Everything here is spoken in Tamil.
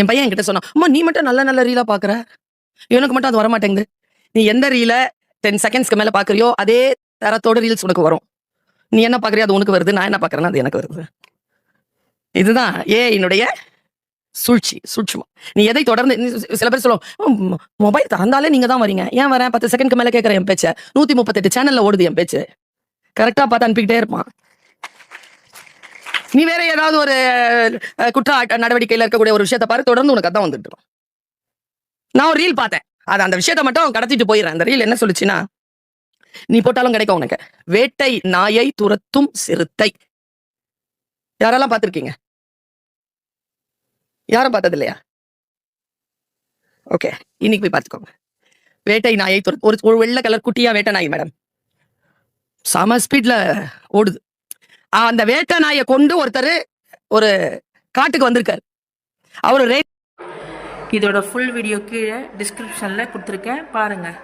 என் பையன் என்கிட்ட சொன்னான் அம்மா நீ மட்டும் நல்ல நல்ல ரீலா பாக்குற. இவனுக்கு மட்டும் அது வர மாட்டேங்குது நீ எந்த ரீல டென் செகண்ட்ஸ்க்கு மேல பாக்குறியோ அதே தரத்தோட ரீல்ஸ் உனக்கு வரும். நீ என்ன பாக்குறியோ அது உனக்கு வருது. நான் என்ன பாக்குறேன்னா அது எனக்கு வருது. இதுதான் ஏ என்னுடைய சூழ்ச்சி சூட்சுமம். நீ எதை தொடர்ந்து சில பேர் சொல்லுவோம் மொபைல் திறந்தாலே நீங்க தான் வரீங்க. ஏன் வரேன்? பத்து செகண்ட்க்கு மேல கேட்கறேன் என் பேச்ச. நூத்தி முப்பத்தெட்டு சேனல்ல ஓடுது என் பேச்சு. கரெக்டா பார்த்து அனுப்பிக்கிட்டே இருப்பான். நீ வேற ஏதாவது ஒரு குற்ற நடவடிக்கையில் நடவடிக்கையில இருக்கக்கூடிய ஒரு விஷயத்தை பாரு தொடர்ந்து உனக்கு அதான் வந்துட்டு இருக்கும். நான் ஒரு ரீல் பார்த்தேன். அது அந்த விஷயத்தை மட்டும் கடத்திட்டு போயிடுறேன். அந்த ரீல் என்ன சொல்லுச்சுன்னா நீ போட்டாலும் கிடைக்கும் உனக்கு. வேட்டை நாயை துரத்தும் சிறுத்தை. யாரெல்லாம் பார்த்துருக்கீங்க? யாரும் பார்த்தது இல்லையா ஓகே இன்னைக்கு போய் பார்த்துக்கோங்க. வேட்டை நாயை துரத்து ஒரு ஒரு வெள்ளை கலர் குட்டியா வேட்டை நாய் மேடம் சம ஸ்பீட்ல ஓடுது. அந்த வேட்டை நாயை கொண்டு ஒருத்தர் ஒரு காட்டுக்கு வந்திருக்காரு. அவர் ரே இதோட ஃபுல் வீடியோ கீழே டிஸ்கிரிப்ஷனில் கொடுத்துருக்கேன். பாருங்கள்